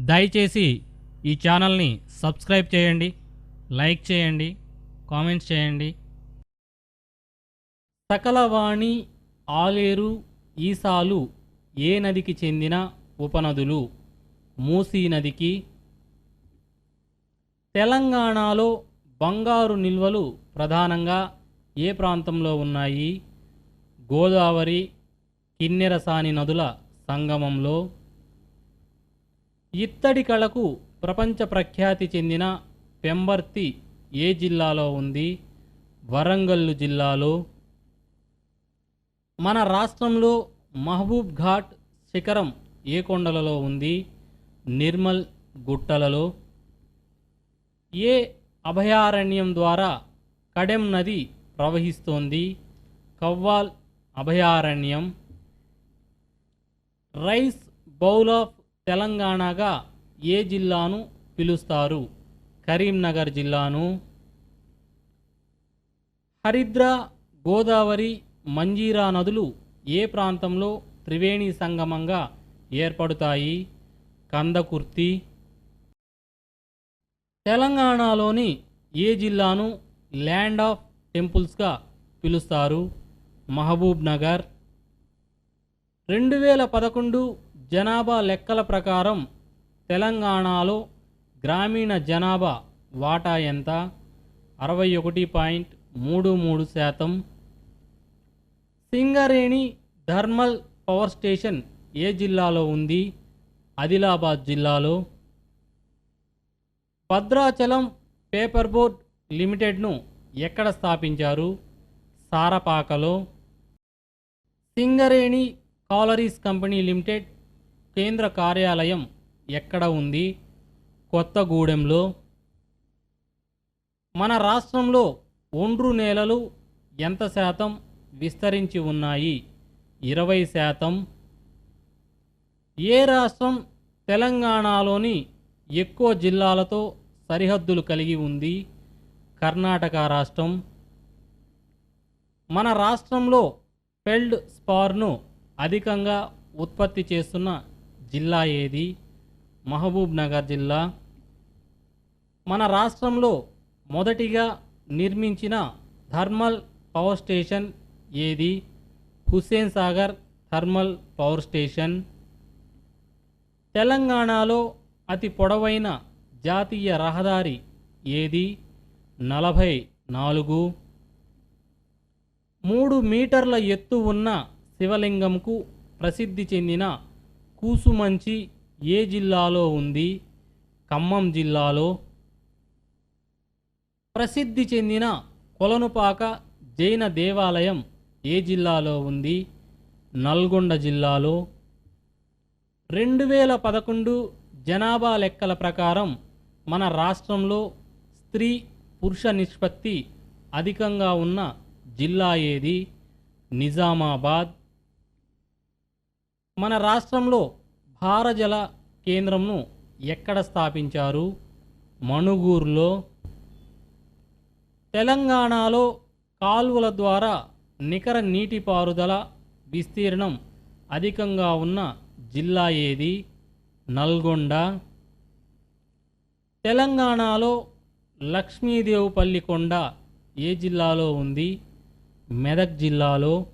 దయచేసి ఈ ఛానల్ని సబ్స్క్రైబ్ చేయండి లైక్ చేయండి కామెంట్స్ చేయండి. సకలవాణి ఆలేరు ఈసాలు ఏ నదికి చెందిన ఉపనదులు? మూసీ నదికి. తెలంగాణలో బంగారు నిల్వలు ప్రధానంగా ఏ ప్రాంతంలో ఉన్నాయి? గోదావరి కిన్నెరసాని నదుల సంగమంలో. ఇత్తడి కళకు ప్రపంచ ప్రఖ్యాతి చెందిన పెంబర్తి ఏ జిల్లాలో ఉంది? వరంగల్లు జిల్లాలో. మన రాష్ట్రంలో మహబూబ్ ఘాట్ శిఖరం ఏ కొండలలో ఉంది? నిర్మల్ గుట్టలలో. ఏ అభయారణ్యం ద్వారా కడెం నది ప్రవహిస్తోంది? కవ్వాల్ అభయారణ్యం. రైస్ బౌల్ ఆఫ్ తెలంగాణగా ఏ జిల్లాను పిలుస్తారు? కరీంనగర్ జిల్లాను హరిద్ర గోదావరి మంజీరా నదులు ఏ ప్రాంతంలో త్రివేణి సంగమంగా ఏర్పడతాయి? కందకుర్తి. తెలంగాణలోని ఏ జిల్లాను ల్యాండ్ ఆఫ్ టెంపుల్స్గా పిలుస్తారు? మహబూబ్ నగర్ రెండు వేల పదకొండు జనాభా లెక్కల ప్రకారం తెలంగాణలో గ్రామీణ జనాభా వాటా ఎంత? అరవై ఒకటి పాయింట్ మూడు మూడు శాతం. సింగరేణి థర్మల్ పవర్ స్టేషన్ ఏ జిల్లాలో ఉంది? ఆదిలాబాద్ జిల్లాలో. భద్రాచలం పేపర్ బోర్డ్ లిమిటెడ్ను ఎక్కడ స్థాపించారు? సారపాకలో. సింగరేణి కాలరీస్ కంపెనీ లిమిటెడ్ కేంద్ర కార్యాలయం ఎక్కడ ఉంది? కొత్తగూడెంలో. మన రాష్ట్రంలో ఒండ్రు నేలలు ఎంత శాతం విస్తరించి ఉన్నాయి? ఇరవై శాతం. ఏ రాష్ట్రం తెలంగాణలోని ఎక్కువ జిల్లాలతో సరిహద్దులు కలిగి ఉంది? కర్ణాటక రాష్ట్రం. మన రాష్ట్రంలో ఫెల్డ్ స్పార్ను అధికంగా ఉత్పత్తి చేస్తున్న జిల్లా ఏది? మహబూబ్ నగర్ జిల్లా. మన రాష్ట్రంలో మొదటిగా నిర్మించిన థర్మల్ పవర్ స్టేషన్ ఏది? Hussain Sagar thermal power station. తెలంగాణలో అతి పొడవైన జాతీయ రహదారి ఏది? నలభై నాలుగు. మూడు మీటర్ల ఎత్తు ఉన్న శివలింగంకు ప్రసిద్ధి చెందిన కూసుమంచి ఏ జిల్లాలో ఉంది? ఖమ్మం జిల్లాలో ప్రసిద్ధి చెందిన కొలనుపాక జైన దేవాలయం ఏ జిల్లాలో ఉంది? నల్గొండ జిల్లాలో. రెండు వేల పదకొండు జనాభా లెక్కల ప్రకారం మన రాష్ట్రంలో స్త్రీ పురుష నిష్పత్తి అధికంగా ఉన్న జిల్లా ఏది? నిజామాబాద్ మన రాష్ట్రంలో భారజల కేంద్రంను ఎక్కడ స్థాపించారు? మణుగూరులో తెలంగాణలో కాలువల ద్వారా నికర నీటిపారుదల విస్తీర్ణం అధికంగా ఉన్న జిల్లా ఏది? నల్గొండ. తెలంగాణలో లక్ష్మీదేవుపల్లి కొండ ఏ జిల్లాలో ఉంది? మెదక్ జిల్లాలో.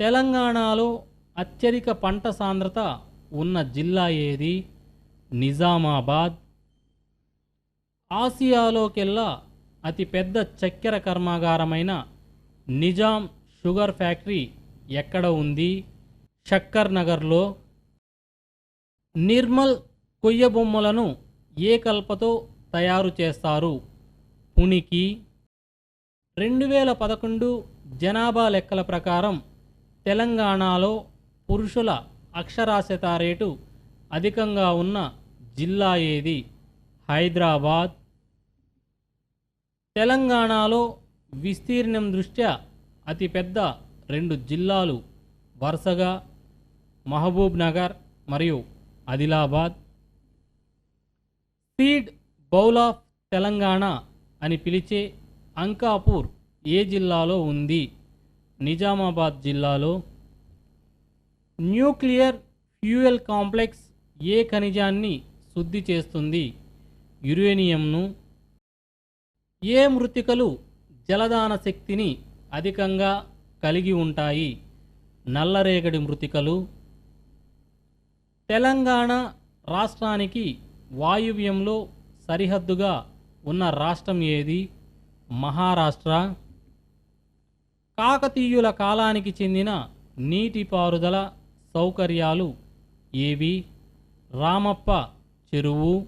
తెలంగాణలో అత్యధిక పంట సాంద్రత ఉన్న జిల్లా ఏది? నిజామాబాద్. ఆసియాలోకెల్లా అతిపెద్ద చక్కెర కర్మాగారమైన నిజాం షుగర్ ఫ్యాక్టరీ ఎక్కడ ఉంది? షక్కర్ నగర్లో నిర్మల్ కొయ్యబొమ్మలను ఏ కల్పతో తయారు చేస్తారు. పునికి రెండు వేల పదకొండు జనాభా లెక్కల ప్రకారం తెలంగాణలో పురుషుల అక్షరాస్యత రేటు అధికంగా ఉన్న జిల్లా ఏది? హైదరాబాద్. తెలంగాణలో విస్తీర్ణం దృష్ట్యా అతిపెద్ద రెండు జిల్లాలు వరుసగా మహబూబ్ నగర్ మరియు Adilabad. Seed bowl of Telangana అని పిలిచే అంకాపూర్ ఏ జిల్లాలో ఉంది? నిజామాబాద్ జిల్లాలో న్యూక్లియర్ ఫ్యూయల్ కాంప్లెక్స్ ఏ ఖనిజాన్ని శుద్ధి చేస్తుంది? యురేనియంను ఏ మృతికలు జలదాన శక్తిని అధికంగా కలిగి ఉంటాయి? నల్లరేగడి మృతికలు తెలంగాణ రాష్ట్రానికి వాయువ్యంలో సరిహద్దుగా ఉన్న రాష్ట్రం ఏది? మహారాష్ట్ర. కాకతీయుల కాలానికి చెందిన నీటిపారుదల సౌకర్యాలు ఏవి? రామప్ప చెరువు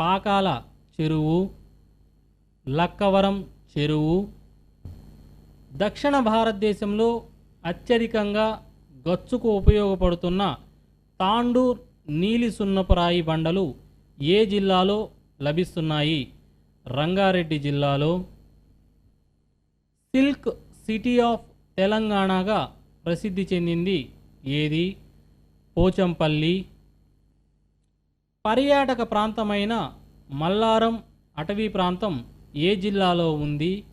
పాకాల చెరువు లక్కవరం చెరువు. దక్షిణ భారతదేశంలో అత్యధికంగా గచ్చుకు ఉపయోగపడుతున్న తాండూర్ నీలి సున్నపురాయి బండలు ఏ జిల్లాలో లభిస్తున్నాయి? రంగారెడ్డి జిల్లాలో. సిల్క్ సిటీ ఆఫ్ తెలంగాణగా ప్రసిద్ధి చెందింది ఏది? పోచంపల్లి. పర్యాటక ప్రాంతమైన మల్లారం అటవీ ప్రాంతం ఏ జిల్లాలో ఉంది?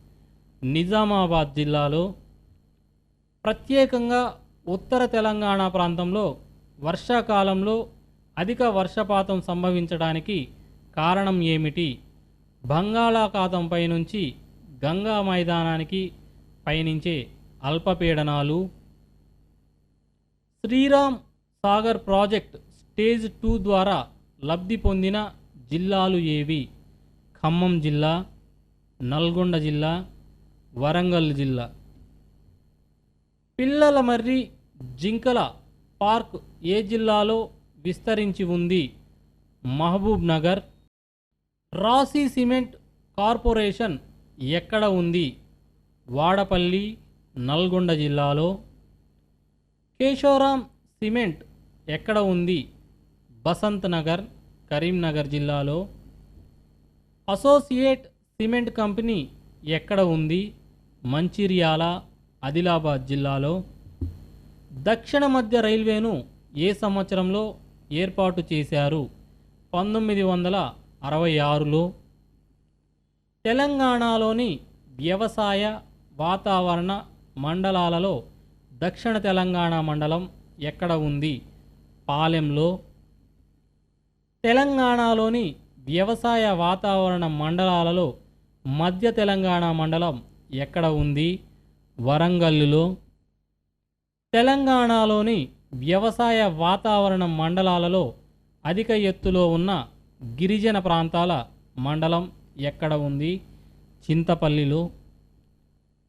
నిజామాబాద్ జిల్లాలో. ప్రత్యేకంగా ఉత్తర తెలంగాణ ప్రాంతంలో వర్షాకాలంలో అధిక వర్షపాతం సంభవించడానికి కారణం ఏమిటి? బంగాళాఖాతంపై నుంచి గంగా మైదానానికి పయనించే అల్పపీడనాలు Sriram Sagar project stage two ద్వారా లబ్ధి పొందిన జిల్లాలు ఏవి? ఖమ్మం జిల్లా నల్గొండ జిల్లా వరంగల్ జిల్లా. పిల్లల మర్రి జింకల పార్క్ ఏ జిల్లాలో విస్తరించి ఉంది? మహబూబ్ నగర్. రాశి సిమెంట్ కార్పొరేషన్ ఎక్కడ ఉంది? వాడపల్లి నల్గొండ జిల్లాలో. కేశవరాం సిమెంట్ ఎక్కడ ఉంది? బసంత్ నగర్ కరీంనగర్ జిల్లాలో. అసోసియేట్ సిమెంట్ కంపెనీ ఎక్కడ ఉంది? మంచిర్యాల ఆదిలాబాద్ జిల్లాలో. దక్షిణ మధ్య రైల్వేను ఏ సంవత్సరంలో ఏర్పాటు చేశారు? పంతొమ్మిది వందల అరవై ఆరులో. తెలంగాణలోని వ్యవసాయ వాతావరణ మండలాలలో దక్షిణ తెలంగాణ మండలం ఎక్కడ ఉంది? పాలెంలో. తెలంగాణలోని వ్యవసాయ వాతావరణ మండలాలలో మధ్య తెలంగాణ మండలం ఎక్కడ ఉంది? వరంగల్లులో. తెలంగాణలోని వ్యవసాయ వాతావరణ మండలాలలో అధిక ఎత్తులో ఉన్న గిరిజన ప్రాంతాల మండలం ఎక్కడ ఉంది? చింతపల్లిలో.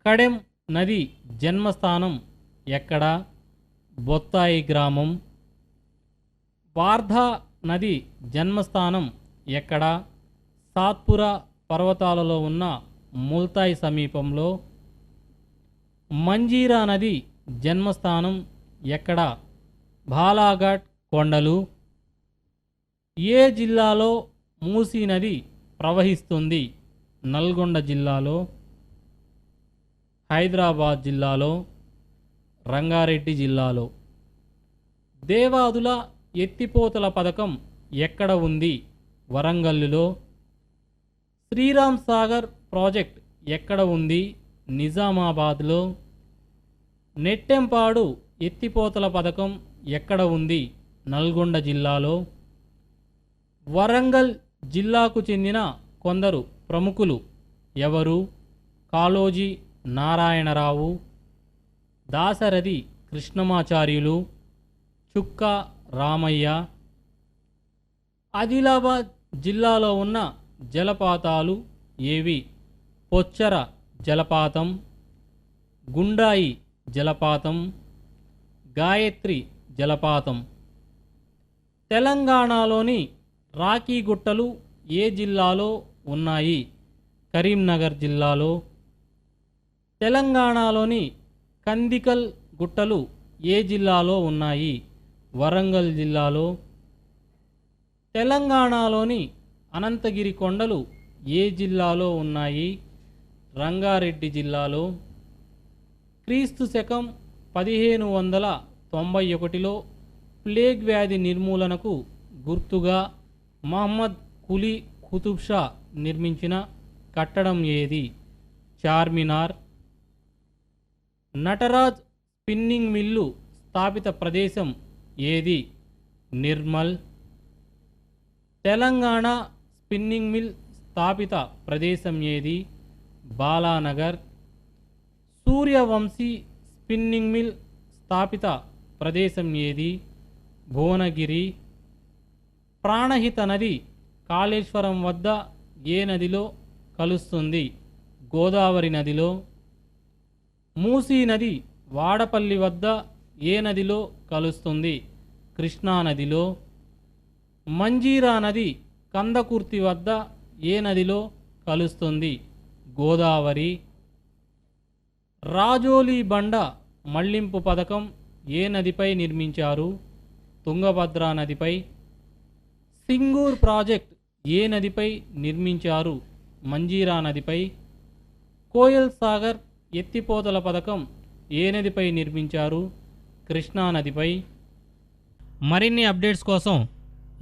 కడెం నది జన్మస్థానం ఎక్కడ? బొత్తాయి గ్రామం. వార్ధా నది జన్మస్థానం ఎక్కడ? సాత్పుర పర్వతాలలో ఉన్న ముల్తాయి సమీపంలో. మంజీరా నది జన్మస్థానం ఎక్కడ? బాలాఘాట్ కొండలు. ఏ జిల్లాలో మూసీ నది ప్రవహిస్తుంది? నల్గొండ జిల్లాలో. హైదరాబాద్ జిల్లాలో. రంగారెడ్డి జిల్లాలో. దేవాదుల ఎత్తిపోతల పథకం ఎక్కడ ఉంది? వరంగల్లులో. శ్రీరామ్ సాగర్ ప్రాజెక్ట్ ఎక్కడ ఉంది? నిజామాబాద్లో. నెట్టెంపాడు ఎత్తిపోతల పథకం ఎక్కడ ఉంది? నల్గొండ జిల్లాలో. వరంగల్ జిల్లాకు చెందిన కొందరు ప్రముఖులు ఎవరు? కాళోజీ నారాయణరావు దాశరథి కృష్ణమాచార్యులు చుక్క రామయ్య ఆదిలాబాద్ జిల్లాలో ఉన్న జలపాతాలు ఏవి? పొచ్చర జలపాతం గుండాయి జలపాతం గాయత్రి జలపాతం. తెలంగాణలోని రాఖీ గుట్టలు ఏ జిల్లాలో ఉన్నాయి? కరీంనగర్ జిల్లాలో తెలంగాణలోని కందికల్ గుట్టలు ఏ జిల్లాలో ఉన్నాయి? వరంగల్ జిల్లాలో తెలంగాణలోని అనంతగిరి కొండలు ఏ జిల్లాలో ఉన్నాయి? రంగారెడ్డి జిల్లాలో క్రీస్తు శకం పదిహేను వందల తొంభై ఒకటిలో ప్లేగ్ వ్యాధి నిర్మూలనకు గుర్తుగా మహమ్మద్ కులీ కుతుబ్ షా నిర్మించిన కట్టడం ఏది? చార్మినార్ నటరాజ్ స్పిన్నింగ్ మిల్లు స్థాపిత ప్రదేశం ఏది? నిర్మల్. తెలంగాణ స్పిన్నింగ్ మిల్ స్థాపిత ప్రదేశం ఏది? బాలానగర్. సూర్యవంశీ స్పిన్నింగ్ మిల్ స్థాపిత ప్రదేశం ఏది? భువనగిరి. ప్రాణహిత నది కాళేశ్వరం వద్ద ఏ నదిలో కలుస్తుంది? గోదావరి నదిలో మూసీ నది వాడపల్లి వద్ద ఏ నదిలో కలుస్తుంది? కృష్ణా నదిలో. మంజీరా నది కందకుర్తి వద్ద ఏ నదిలో కలుస్తుంది? గోదావరి. రాజోలి బండ మళ్ళింపు పథకం ఏ నదిపై నిర్మించారు? తుంగభద్రా నదిపై. సింగూర్ ప్రాజెక్ట్ ఏ నదిపై నిర్మించారు? మంజీరా నదిపై. కోయల్ సాగర్ ఎత్తిపోతల పథకం ఏ నదిపై నిర్మించారు? కృష్ణా నదిపై. మరిన్ని అప్డేట్స్ కోసం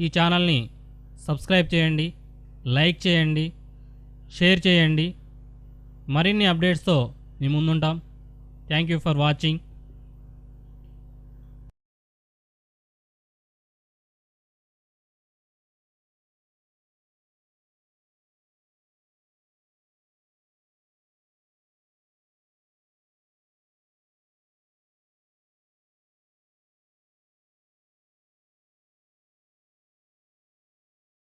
ఈ ఛానల్ని సబ్స్క్రైబ్ చేయండి లైక్ చేయండి షేర్ చేయండి. మరిన్ని అప్డేట్స్తో మీ ముందుంటాం. Thank you for watching.